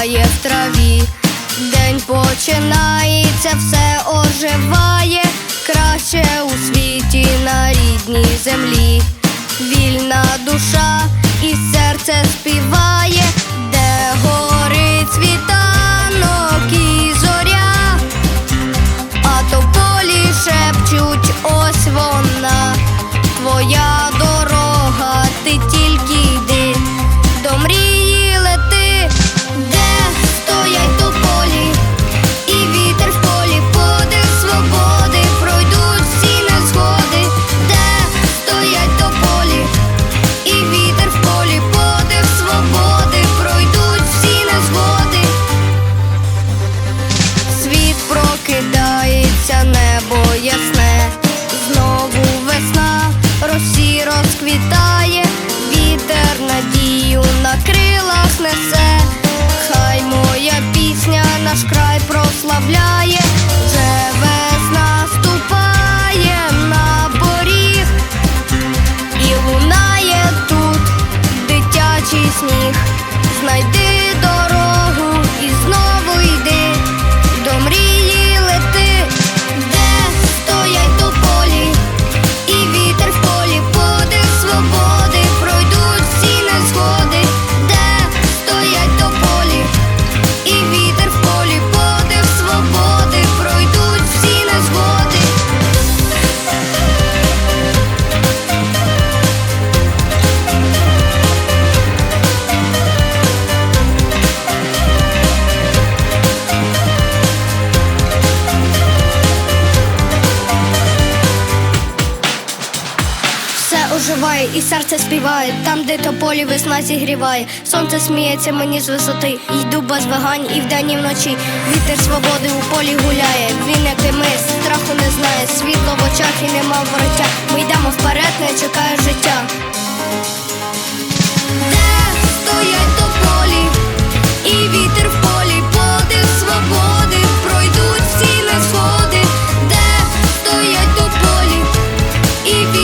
співає в траві. День починається, все оживає, краще у світі на рідній землі. Вільна душа і серце співає, де горить світанок і зоря, а то полі шепчуть, ось вона, твоя ясне, знову весна, росі розквітає, вітер надію на крилах несе, хай моя пісня наш край прославляє, вже весна ступає на поріг, і лунає тут дитячий сніг. оживає, і серце співає, там, де то полі весна зігріває. Сонце сміється мені з висоти. Йду без вагань і вдень, і вночі. Вітер свободи у полі гуляє. Він, як і ми, страху не знає. Світло в очах і нема вороття. Ми йдемо вперед, не чекає життя. Проїдуть всі не сходи, де стоять до полі і. Вітер...